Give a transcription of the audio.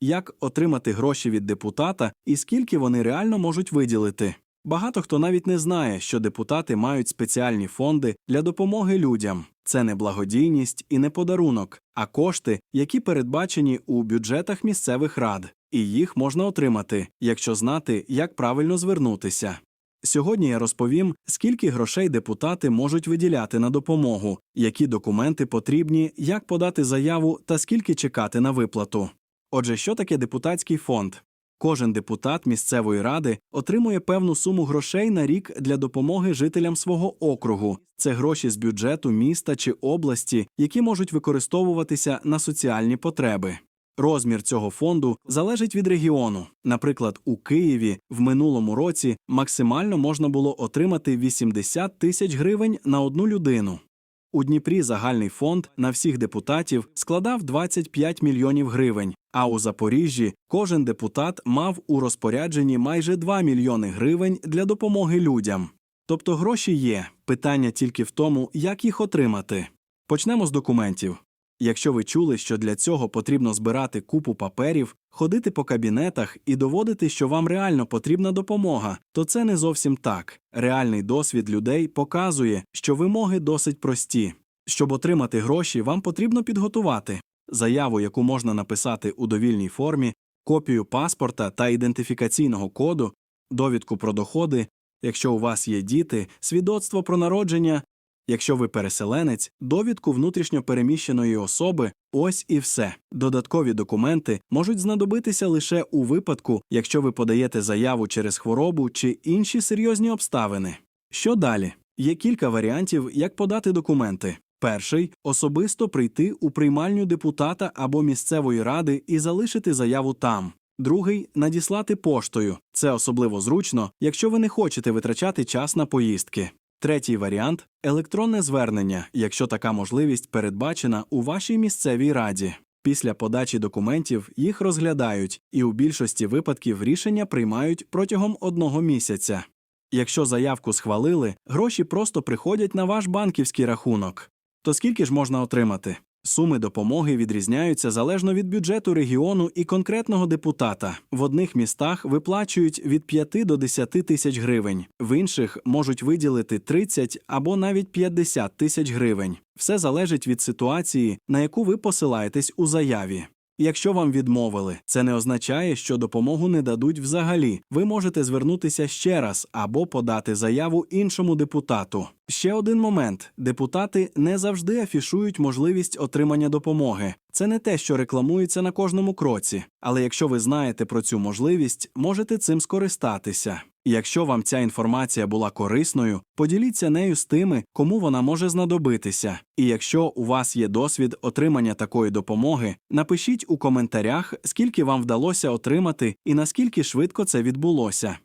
як отримати гроші від депутата і скільки вони реально можуть виділити. Багато хто навіть не знає, що депутати мають спеціальні фонди для допомоги людям. Це не благодійність і не подарунок, а кошти, які передбачені у бюджетах місцевих рад, і їх можна отримати, якщо знати, як правильно звернутися. Сьогодні я розповім, скільки грошей депутати можуть виділяти на допомогу, які документи потрібні, як подати заяву та скільки чекати на виплату. Отже, що таке депутатський фонд? Кожен депутат місцевої ради отримує певну суму грошей на рік для допомоги жителям свого округу. Це гроші з бюджету міста чи області, які можуть використовуватися на соціальні потреби. Розмір цього фонду залежить від регіону. Наприклад, у Києві в минулому році максимально можна було отримати 80 тисяч гривень на одну людину. У Дніпрі загальний фонд на всіх депутатів складав 25 мільйонів гривень, а у Запоріжжі кожен депутат мав у розпорядженні майже 2 мільйони гривень для допомоги людям. Тобто гроші є, питання тільки в тому, як їх отримати. Почнемо з документів. Якщо ви чули, що для цього потрібно збирати купу паперів, ходити по кабінетах і доводити, що вам реально потрібна допомога, то це не зовсім так. Реальний досвід людей показує, що вимоги досить прості. Щоб отримати гроші, вам потрібно підготувати заяву, яку можна написати у довільній формі, копію паспорта та ідентифікаційного коду, довідку про доходи, якщо у вас є діти, свідоцтво про народження, Якщо ви переселенець, довідку внутрішньо переміщеної особи ось і все. Додаткові документи можуть знадобитися лише у випадку, якщо ви подаєте заяву через хворобу чи інші серйозні обставини. Що далі? Є кілька варіантів, як подати документи. Перший особисто прийти у приймальню депутата або місцевої ради і залишити заяву там. Другий надіслати поштою. Це особливо зручно, якщо ви не хочете витрачати час на поїздки. Третій варіант електронне звернення, якщо така можливість передбачена у вашій місцевій раді. Після подачі документів їх розглядають, і у більшості випадків рішення приймають протягом одного місяця. Якщо заявку схвалили, гроші просто приходять на ваш банківський рахунок. То скільки ж можна отримати? Суми допомоги відрізняються залежно від бюджету регіону і конкретного депутата. В одних містах виплачують від 5 до 10 тисяч гривень, в інших можуть виділити 30 або навіть 50 тисяч гривень. Все залежить від ситуації, на яку ви посилаєтесь у заяві. Якщо вам відмовили, це не означає, що допомогу не дадуть взагалі. Ви можете звернутися ще раз або подати заяву іншому депутату. Ще один момент: депутати не завжди афішують можливість отримання допомоги. Це не те, що рекламується на кожному кроці. Але якщо ви знаєте про цю можливість, можете цим скористатися. Якщо вам ця інформація була корисною, поділіться нею з тими, кому вона може знадобитися. І якщо у вас є досвід отримання такої допомоги, напишіть у коментарях, скільки вам вдалося отримати і наскільки швидко це відбулося.